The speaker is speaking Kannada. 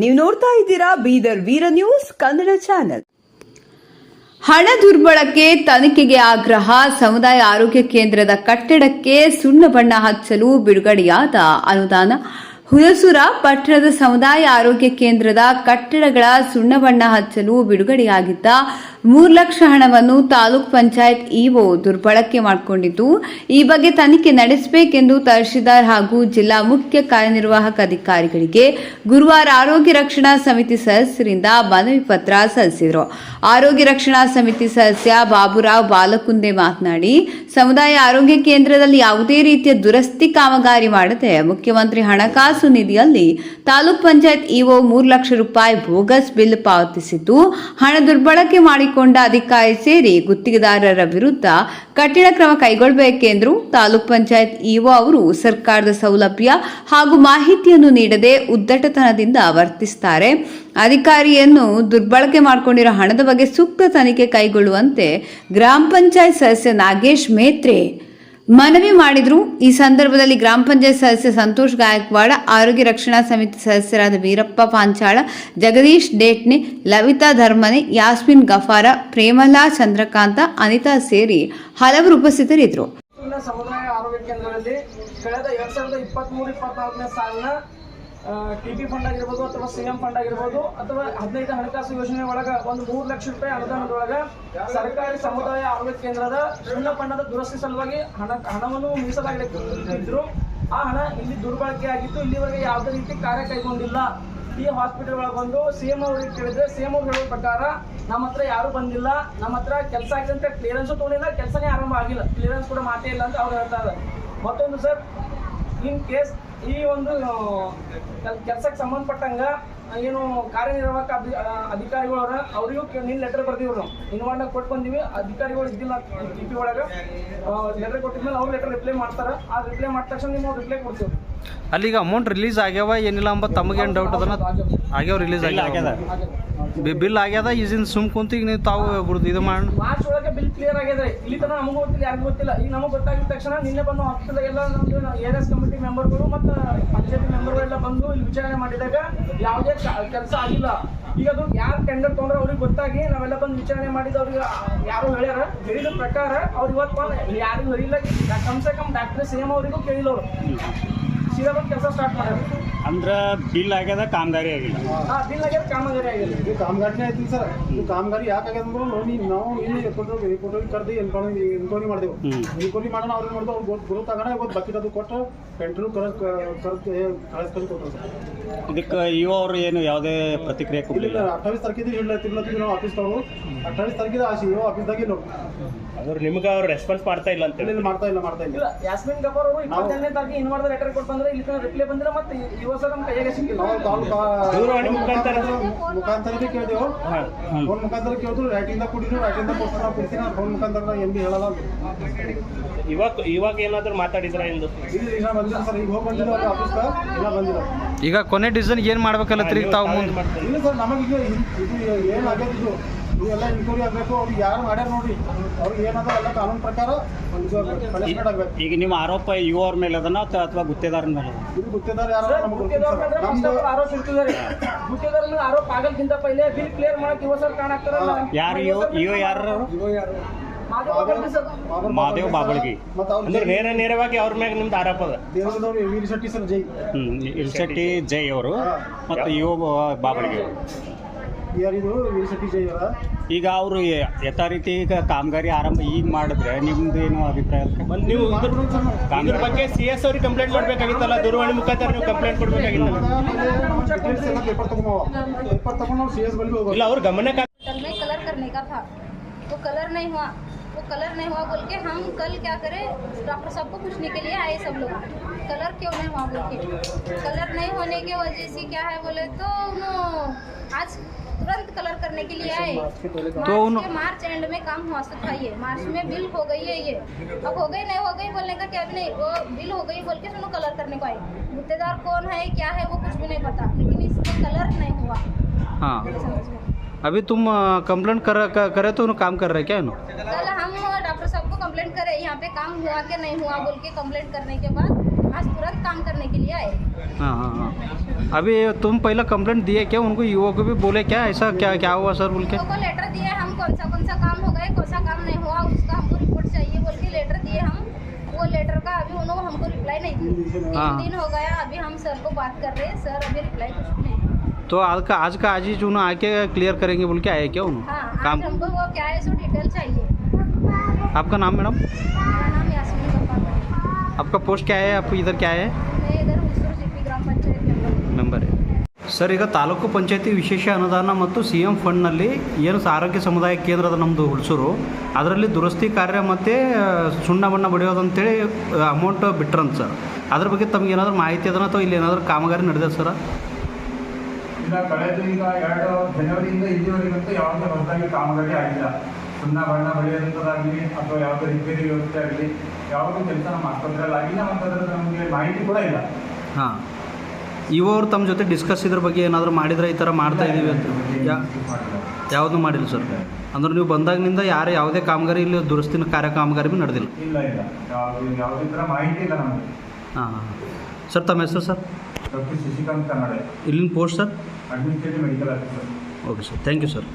ನೀವು ನೋಡ್ತಾ ಇದ್ದೀರಾ ಬೀದರ್ ವೀರ ನ್ಯೂಸ್ ಕನ್ನಡ ಚಾನೆಲ್. ಹಣ ದುರ್ಬಳಕೆ, ತನಿಖೆಗೆ ಆಗ್ರಹ, ಸಮುದಾಯ ಆರೋಗ್ಯ ಕೇಂದ್ರದ ಕಟ್ಟಡಕ್ಕೆ ಸುಣ್ಣ ಬಣ್ಣ ಹಚ್ಚಲು ಬಿಡುಗಡೆಯಾದ ಅನುದಾನ. ಹುಲಸೂರ ಪಟ್ಟಣದ ಸಮುದಾಯ ಆರೋಗ್ಯ ಕೇಂದ್ರದ ಕಟ್ಟಡಗಳ ಸುಣ್ಣಬಣ್ಣ ಹಚ್ಚಲು ಬಿಡುಗಡೆಯಾಗಿದ್ದ ಮೂರು ಲಕ್ಷ ಹಣವನ್ನು ತಾಲೂಕ್ ಪಂಚಾಯತ್ ಇಒ ದುರ್ಬಳಕೆ ಮಾಡಿಕೊಂಡಿದ್ದು, ಈ ಬಗ್ಗೆ ತನಿಖೆ ನಡೆಸಬೇಕೆಂದು ತಹಶೀಲ್ದಾರ್ ಹಾಗೂ ಜಿಲ್ಲಾ ಮುಖ್ಯ ಕಾರ್ಯನಿರ್ವಾಹಕ ಅಧಿಕಾರಿಗಳಿಗೆ ಗುರುವಾರ ಆರೋಗ್ಯ ರಕ್ಷಣಾ ಸಮಿತಿ ಸದಸ್ಯರಿಂದ ಮನವಿ ಪತ್ರ ಸಲ್ಲಿಸಿದರು. ಆರೋಗ್ಯ ರಕ್ಷಣಾ ಸಮಿತಿ ಸದಸ್ಯ ಬಾಬುರಾವ್ ಬಾಲಕುಂದೆ ಮಾತನಾಡಿ, ಸಮುದಾಯ ಆರೋಗ್ಯ ಕೇಂದ್ರದಲ್ಲಿ ಯಾವುದೇ ರೀತಿಯ ದುರಸ್ತಿ ಕಾಮಗಾರಿ ಮಾಡದೆ ಮುಖ್ಯಮಂತ್ರಿ ಹಣಕಾಸು ನಿಧಿಯಲ್ಲಿ ತಾಲೂಕ್ ಪಂಚಾಯತ್ ಇಒ ಮೂರು ಲಕ್ಷ ರೂಪಾಯಿ ಬೋಗಸ್ ಬಿಲ್ ಪಾವತಿಸಿದ್ದು, ಹಣ ದುರ್ಬಳಕೆ ಮಾಡಿಕೊಂಡ ಅಧಿಕಾರಿ ಸೇರಿ ಗುತ್ತಿಗೆದಾರರ ವಿರುದ್ಧ ಕಠಿಣ ಕ್ರಮ ಕೈಗೊಳ್ಳಬೇಕೆಂದು ತಾಲೂಕ್ ಪಂಚಾಯತ್ ಇಒ ಅವರು ಸರ್ಕಾರದ ಸೌಲಭ್ಯ ಹಾಗೂ ಮಾಹಿತಿಯನ್ನು ನೀಡದೆ ಉದ್ದಟತನದಿಂದ ವರ್ತಿಸುತ್ತಾರೆ ಅಧಿಕಾರಿಯನ್ನು ದುರ್ಬಳಕೆ ಮಾಡಿಕೊಂಡಿರೋ ಹಣದ ಬಗ್ಗೆ ಸೂಕ್ತ ತನಿಖೆ ಕೈಗೊಳ್ಳುವಂತೆ ಗ್ರಾಮ ಪಂಚಾಯತ್ ಸದಸ್ಯ ನಾಗೇಶ್ ಮೇತ್ರೆ ಮನವಿ ಮಾಡಿದ್ರು. ಈ ಸಂದರ್ಭದಲ್ಲಿ ಗ್ರಾಮ ಪಂಚಾಯತ್ ಸದಸ್ಯ ಸಂತೋಷ್ ಗಾಯಕ್ವಾಡ, ಆರೋಗ್ಯ ರಕ್ಷಣಾ ಸಮಿತಿ ಸದಸ್ಯರಾದ ವೀರಪ್ಪ ಪಾಂಚಾಳ, ಜಗದೀಶ್ ಡೇಟ್ನೆ, ಲವಿತಾ ಧರ್ಮನೆ, ಯಾಸ್ಮಿನ್ ಗಫಾರ, ಪ್ರೇಮಲಾ ಚಂದ್ರಕಾಂತ, ಅನಿತಾ ಸೇರಿ ಹಲವರು ಉಪಸ್ಥಿತರಿದ್ದರು. ಸಮುದಾಯ ಆರೋಗ್ಯ ಕೇಂದ್ರದಲ್ಲಿ ಕಳೆದ ಎರಡ್ ಸಾವಿರದ ಸಾಲಿನ ಟಿ ಪಿ ಫಂಡ್ ಆಗಿರ್ಬೋದು ಅಥವಾ ಸಿ ಎಂ ಫಂಡ್ ಆಗಿರ್ಬೋದು ಅಥವಾ ಹದಿನೈದು ಹಣಕಾಸು ಯೋಜನೆ ಒಳಗ ಒಂದು ಮೂರು ಲಕ್ಷ ರೂಪಾಯಿ ಅನುದಾನದೊಳಗ ಸರ್ಕಾರಿ ಸಮುದಾಯ ಆರೋಗ್ಯ ಕೇಂದ್ರದ ಶೂನ್ಯ ಫಂಡದ ದುರಸ್ತಿ ಸಲುವಾಗಿ ಹಣ, ಹಣವನ್ನು ಮೀಸಲಾಗಿಟ್ಟಿದ್ರು ಆ ಹಣ ಇಲ್ಲಿ ದುರ್ಬಳಕೆ ಆಗಿತ್ತು. ಇಲ್ಲಿವರೆಗೆ ಯಾವುದೇ ರೀತಿ ಕಾರ್ಯ ಕೈಗೊಂಡಿಲ್ಲ. ಈ ಹಾಸ್ಪಿಟಲ್ ಒಳಗೆ ಬಂದು ಸಿ ಎಂ ಅವ್ರಿಗೆ ಕೇಳಿದ್ರೆ ಸಿ ಎಂ ಅವ್ರು ಹೇಳೋ ಪ್ರಕಾರ ನಮ್ಮ ಹತ್ರ ಯಾರು ಬಂದಿಲ್ಲ. ನಮ್ಮ ಹತ್ರ ಕೆಲಸ ಆಗಿದೆ ಅಂತ ಕ್ಲಿಯರೆನ್ಸ್ ತೊಗೊಂಡಿಲ್ಲ. ಕೆಲಸನೇ ಆರಂಭ ಆಗಿಲ್ಲ. ಕ್ಲಿಯರೆನ್ಸ್ ಕೂಡ ಮಾತೇ ಇಲ್ಲ ಅಂತ ಅವ್ರು ಹೇಳ್ತಾರೆ ಮತ್ತೊಂದು ಸರ್ ಇನ್ ಕೇಸ್ ಈ ಒಂದು ಕೆಲಸಕ್ಕೆ ಸಂಬಂಧಪಟ್ಟಂಗ ಏನು ಕಾರ್ಯನಿರ್ವಾಹಕ ಅಧಿ- ಅಧಿಕಾರಿಗಳವ್ರ ಅವ್ರಿಗೂ ನೀನು ನಿನ್ನ ಲೆಟರ್ ಬರ್ದಿವ್ರು ನಾವು. ಇನ್ವಾಂಡ್ ಕೊಟ್ಟು ಬಂದಿವಿ ಅಧಿಕಾರಿಗಳು ಇದ್ದಿಲ್ಲ ಟಿ ಪಿ ಒಳಗೆ. ಲೆಟರ್ ಕೊಟ್ಟಿದ್ಮೇಲೆ ಅವ್ರು ಲೆಟರ್ ರಿಪ್ಲೈ ಮಾಡ್ತಾರೆ. ಆ ರಿಪ್ಲೈ ಮಾಡಿದ ತಕ್ಷಣ ನೀವು ರಿಪ್ಲೈ ಕೊಡ್ತೀವಿ. ಅಲ್ಲಿಗೆ ಅಮೌಂಟ್ ರಿಲೀಸ್ ಆಗ್ಯಾವ ಏನಿಲ್ಲ ಅಂಬ ತಮಗೇನು ಡೌಟ್ ಅದನ್ನ ಆಗ್ಯಾವ. ರಿಲೀಸ್ ಆಗ್ಯಾವ. ಬಿಲ್ ಆಗ್ಯದ ಈಸಿನ ಸುಮ್ ಕುಂತ ಈಗ ನೀವು ತಾವು ಬಿಡ್ದು ಇದು ಮಾಡಿ ಮಾರ್ಚ್ ಒಳಗೆ ಬಿಲ್ ಕ್ಲಿಯರ್ ಆಗಿದೆ ಇಲ್ಲಿ ತನಕ ನಮಗೂ ಗೊತ್ತಿಲ್ಲ, ಯಾರಿಗೂ ಗೊತ್ತಿಲ್ಲ. ಈಗ ನಮಗೆ ಗೊತ್ತಾಗಿದ ತಕ್ಷಣ ನಿನ್ನೆ ಬಂದು ಆಫೀಸಲ್ಲಿ ಎಲ್ಲ ನಮ್ದು ಏರ್ ಎಸ್ ಕಮಿಟಿ ಮೆಂಬರ್ಗಳು ಮತ್ತು ಪಂಚಾಯತಿ ಮೆಂಬರ್ಗಳೆಲ್ಲ ಬಂದು ಇಲ್ಲಿ ವಿಚಾರಣೆ ಮಾಡಿದಾಗ ಯಾವುದೇ ಕೆಲಸ ಆಗಿಲ್ಲ. ಈಗ ಅದು ಯಾರು ಟೆಂಡರ್ ತೊಗೊಂಡ್ರೆ ಅವ್ರಿಗೆ ಗೊತ್ತಾಗಿ ನಾವೆಲ್ಲ ಬಂದು ವಿಚಾರಣೆ ಮಾಡಿದ ಅವ್ರಿಗೆ ಯಾರು ಹೇಳ್ಯಾರ, ಹೇಳಿದ ಪ್ರಕಾರ ಅವ್ರು ಇವತ್ತು ಬಂದು ಯಾರಿಗೂ ಹೇಳಿಲ್ಲ. ಕಮ್ ಸೆ ಕಮ್ ಡಾಕ್ಟರ್ ಸಿ ಎಂ ಅವರಿಗೂ ಕೇಳಿಲ್ಲ ಅವರು. ಸೀದಾ ಬಂದು ಕೆಲಸ ಸ್ಟಾರ್ಟ್ ಅಂದ್ರೆ ಬಿಲ್ ಆಗ್ಯದ ಕಾಮಗಾರಿ ಆಗಿಲ್ಲ. ಆ ಬಿಲ್ ಆಗ್ಯದ ಕಾಮಗಾರಿ ಆಗಿದೆ ಇದು ಕಾಮಗಾರಿನೇ ಐತಿ ಸರ್. ಇದು ಕಾಮಗಾರಿ ಯಾಕಾಗ್ಯದ ಅಂದ್ರೆ ನೋಡಿ ನಾವು ಇಲ್ಲಿ ರಿಪೋರ್ಟ್ ಕೊಟ್ಟೋಗಿ ಕರೆದು ಎನ್ಕ್ವೈರಿ ಎನ್ಕ್ವೈರಿ ಮಾಡಿದೆವು. ಎನ್ಕ್ವೈರಿ ಮಾಡೋಣ ಅವ್ರು ಮಾಡಿದ್ರು ಅವ್ರು ಗೊತ್ತು ಗುರುತಾಗಣ ಇವತ್ತು ಬಕೆಟ್ ಅದು ಕೊಟ್ಟು ಪೆಂಟ್ರು ಕಳಿಸ್ಕೊಂಡು ಕೊಟ್ಟರು ಸರ್. ಇದಕ್ಕೆ ಇವ ಅವ್ರು ಏನು ಯಾವುದೇ ಪ್ರತಿಕ್ರಿಯೆ ಕೊಡ್ಲಿಲ್ಲ ಅಟ್ಟಾವೀಸ್ ತಾರೀಕಿದ್ದು ಇಲ್ಲ ತಿರ್ಲತ್ತೀವಿ ನಾವು ಆಫೀಸ್ ತಗೊಂಡು ಅಟ್ಟಾವೀಸ್ ತಾರೀಕಿದ ಆ ಸಿ ಒ ಆಫೀಸ್ದಾಗಿ ನಾವು ಅದ್ರ ನಿಮ್ಗೆ ಅವ್ರು ರೆಸ್ಪಾನ್ಸ್ ಮಾಡ್ತಾ ಇಲ್ಲ ಅಂತ ಹೇಳಿ ಇಲ್ಲ, ಮಾಡ್ತಾ ಇಲ್ಲ ಮಾಡ್ತಾ ಇಲ್ಲ. ಯಾಸ್ಮಿನ್ ಗಫಾರ್ ಅವರು ಇಪ್ಪತ್ತೆರಡನೇ ತಾರೀಕು ಇನ್ ಮಾಡಿದ ಲೆಟರ್ ಕೊಟ್ಟು ಬಂದ್ರೆ ಇಲ್ಲಿ ತನಕ ರಿಪ್ಲೈ ಬಂದಿಲ್ಲ ಮತ್ತೆ ಇವತ್ತು ಸಹ ನಮ್ಮ ಕೈಯಾಗೆ ಸಿಕ್ಕಿಲ್ಲ. ನಾವು ತಾಲೂಕು ದೂರವಾಣಿ ಮುಖಾಂತರ? ಮುಖಾಂತರಕ್ಕೆ ಕೇಳಿದೆವು. ಫೋನ್ ಮುಖಾಂತರ ಕೇಳಿದ್ರು ರೈಟಿಂದ ಕೊಟ್ಟಿದ್ರು ರೈಟಿಂದ ಕೊಡ್ತಾರೆ ನಾವು ಕೊಡ್ತೀನಿ ಫೋನ್ ಮುಖಾಂತರ ಬಿ ಹೇಳಲ್ಲ ಇವಾಗ ಇವಾಗ ಏನಾದ್ರು ಮಾತಾಡಿದ್ರ ಎಂದು ಇಲ್ಲಿ ಈಗ ಬಂದಿಲ್ಲ ಸರ್. ಈಗ ಹೋಗಿ ಬಂದಿಲ್ಲ ಅವ್ರ ಆಫೀಸ್ಗೆ ಇಲ್ಲ ಬಂದಿಲ್ಲ. ಈಗ ಕೊನೆ ಡಿಸಿಷನ್ ಏನು ಮಾಡ್ಬೇಕಲ್ಲ ತಿರುಗಿ ತಾವು ಮುಂದೆ? ಇಲ್ಲ ಸರ್ ನಮಗೆ ಇದು ಏನು ಆಗ್ಯದ ಇದು? ಇವೆಲ್ಲ ಇನ್ಕ್ವರಿ ಆಗಬೇಕು ಅವ್ರಿಗೆ ಯಾರು ಮಾಡ್ಯಾರ ನೋಡ್ರಿ ಅವ್ರಿಗೆ ಏನದ ಎಲ್ಲ ಕಾನೂನು ಪ್ರಕಾರ ಪನಿಷ್ಮೆಂಟ್ ಆಗ್ಬೇಕು. ಈಗ ನಿಮ್ಮ ಆರೋಪ ಇವ್ರ ಅವ್ರ ಮೇಲೆ ಅದನ್ನ ಅಥವಾ ಗುತ್ತೇದಾರನ ಮೇಲೆ? ಇದು ಗುತ್ತಿದಾರ ಯಾರು ಆರೋಪ ಆಗಲ್ಕಿಂತ ಬಿಲ್ ಕ್ಲಿಯರ್ ಮಾಡಕ್ ಯುವ ಸರ್ ಯಾರು ಇವ ಇವ ಯಾರು? ಮಾದೇವ ಬಾಬಳ್ಗಿ ಅಂದ್ರೆ ನೇರ ನೇರವಾಗಿ ಅವ್ರ ಮ್ಯಾಗ ನಿಮ್ದು ಆರೋಪ ಅದ? ಇಲ್ಶೆಟ್ಟಿ ಜೈ ಅವರು ಮತ್ತು ಇವ ಬಾಬಳ್ಗಿ ಅವರು. ಯಾರಿದು ವೀರ ಶೆಟ್ಟಿ ಜೈ ಅವರ ಈಗ ಅವರು ಯಥಾ ರೀತಿ ಈಗ ಕಾಮಗಾರಿ ಆರಂಭ ಈಗ ಮಾಡಿದ್ರೆ ನಿಮ್ದು ಏನು ಅಭಿಪ್ರಾಯ ಅದಕ್ಕೆ? ಮತ್ತ್ ನೀವು ಇದ್ರ ಇದ್ರ ಬಗ್ಗೆ ಸಿ ಎಸ್ ಅವ್ರಿಗೆ ಕಂಪ್ಲೇಂಟ್ ಮಾಡ್ಬೇಕಾಗಿತ್ತಲ್ಲ ದೂರವಾಣಿ ಮುಖಾಂತರ ನೀವು ಕಂಪ್ಲೇಂಟ್ ಕೊಡ್ಬೇಕಾಗಿತ್ತಲ್ಲ ಪೇಪರ್ ತಗೊಂಬವ ಪೇಪರ್ ತಗೊಂಡು ನಾವು ಸಿ ಎಸ್ ಬಳಿ ಹೋಗ್ಬೇಕು ಇಲ್ಲ ಅವ್ರ ಗಮನಕ್ಕೆ होटल में कलर करने का था वो कलर नहीं हुआ वो कलर नहीं हुआ बोल के हम कल क्या करें डॉक्टर साहब को पूछने के लिए आए सब लोग। कलर क्यों नहीं हुआ बोल के? कलर नहीं होने की वजह से क्या है बोले तो आज तुरंत कलर करने के लिए आए। तो मार्च उन- मार्च एंड में काम हुआ था ये। मार्च में बिल हो गई है ये। अब हो गई नहीं हो गई बोलने का क्या भी नहीं। वो बिल हो गई बोल के सुनो कलर करने को आए। गुत्तेदार कौन है क्या है वो कुछ भी नहीं पता। लेकिन इसमें कलर नहीं हुआ। हाँ। समझ में अभी तुम कंप्लेंट कर क- करे तो काम कर रहे क्या? कल हम डॉक्टर साहब को कंप्लेंट करे यहाँ पे काम हुआ कि नहीं हुआ बोल के कंप्लेंट करने के बाद आज तुरंत काम करने के लिए आए। हाँ हाँ हाँ। अभी तुम पहला कंप्लेंट दिए क्या उनको युवा को भी बोले क्या ऐसा क्या क्या हुआ सर बोल के? को लेटर दिए हम कौन सा कौन सा काम हो गए कौन सा काम नहीं हुआ उसका हमको रिपोर्ट चाहिए बोल के लेटर दिए हम। वो लेटर का अभी उन्होंने हमको रिप्लाई नहीं दी हाँ। तीन दिन हो गया अभी हम सर को बात कर रहे हैं सर अभी रिप्लाई कुछ नहीं। तो आज का आज का आज ही जो ना आके क्लियर करेंगे बोल के आए क्या उन्होंने हाँ काम आज हमको वो क्या है सो डिटेल चाहिए आपका नाम मैडम मेरा नाम यास्मीन गफ्फार है आपका पोस्ट क्या है आप इधर क्या है मैं इधर Hosur GP gram panchayat member member sir ಈಗ ತಾಲೂಕು ಪಂಚಾಯತಿ ವಿಶೇಷ ಅನುದಾನ ಮತ್ತು ಸಿ ಎಂ ಫಂಡ್ನಲ್ಲಿ ಏನು ಸ- ಆರೋಗ್ಯ ಸಮುದಾಯ ಕೇಂದ್ರದ ನಮ್ಮದು ಹುಡ್ಸೂರು ಅದರಲ್ಲಿ ದುರಸ್ತಿ ಕಾರ್ಯ ಮತ್ತು ಸುಣ್ಣ ಬಣ್ಣ ಬಡಿಯೋದು ಅಂತೇಳಿ ಅಮೌಂಟ್ ಬಿಟ್ರಂತ ಸರ್ ಅದ್ರ ಬಗ್ಗೆ ತಮ್ಗೆ ಏನಾದರೂ ಮಾಹಿತಿ ಅದನ್ನ ಅಥವಾ ಇಲ್ಲಿ ಏನಾದರೂ ಕಾಮಗಾರಿ ನಡೆದ ಸರ್ ಈಗ ಕಳೆದ ಈಗ ಎರಡು ಜನವರಿಯಿಂದ ಇಲ್ಲಿವರೆಗಂತೂ ಯಾವುದೇ ಹೊಸದಾಗಿ ಕಾಮಗಾರಿ ಆಗಿಲ್ಲ. ಸುಣ್ಣ ಬಣ್ಣ ಬಳಿಯೋದಂಥದ್ದಾಗಲಿ ಅಥವಾ ಯಾವುದೇ ರಿಪೇರಿ ವ್ಯವಸ್ಥೆ ಆಗಲಿ ಯಾವುದೂ ಕೆಲಸ ನಮ್ಮ ಆಸ್ಪತ್ರೆಯಲ್ಲಿ ಆಗಿಲ್ಲ ಮತ್ತು ಅದರ ನಮಗೆ ಮಾಹಿತಿ ಕೂಡ ಇಲ್ಲ. ಹಾಂ. ಇವರು ತಮ್ಮ ಜೊತೆ ಡಿಸ್ಕಸ್ ಇದ್ರ ಬಗ್ಗೆ ಏನಾದರೂ ಮಾಡಿದ್ರೆ ಈ ಥರ ಮಾಡ್ತಾ ಇದ್ದೀವಿ ಅಂತ. ಯಾವುದೂ ಮಾಡಿಲ್ಲ ಸರ್. ಅಂದ್ರೆ ನೀವು ಬಂದಾಗಿನಿಂದ ಯಾರು ಯಾವುದೇ ಕಾಮಗಾರಿ ಇಲ್ಲಿ ದುರಸ್ತಿನ ಕಾರ್ಯ ಕಾಮಗಾರಿ ಭೀ ನಡೆದಿಲ್ಲ. ಇಲ್ಲ ಇಲ್ಲ. ಯಾವುದು ಥರ ಮಾಹಿತಿ ಇಲ್ಲ ನಮಗೆ. ಹಾಂ ಹಾಂ. ಸರ್ ತಮ್ಮ ಹೆಸರು ಸರ್? ಡಾಕ್ಟರ್ ಶಶಿಕಾಂತ್ ಕನ್ನಡ. ಇಲ್ಲಿನ post sir? administrative medical officer okay sir thank you sir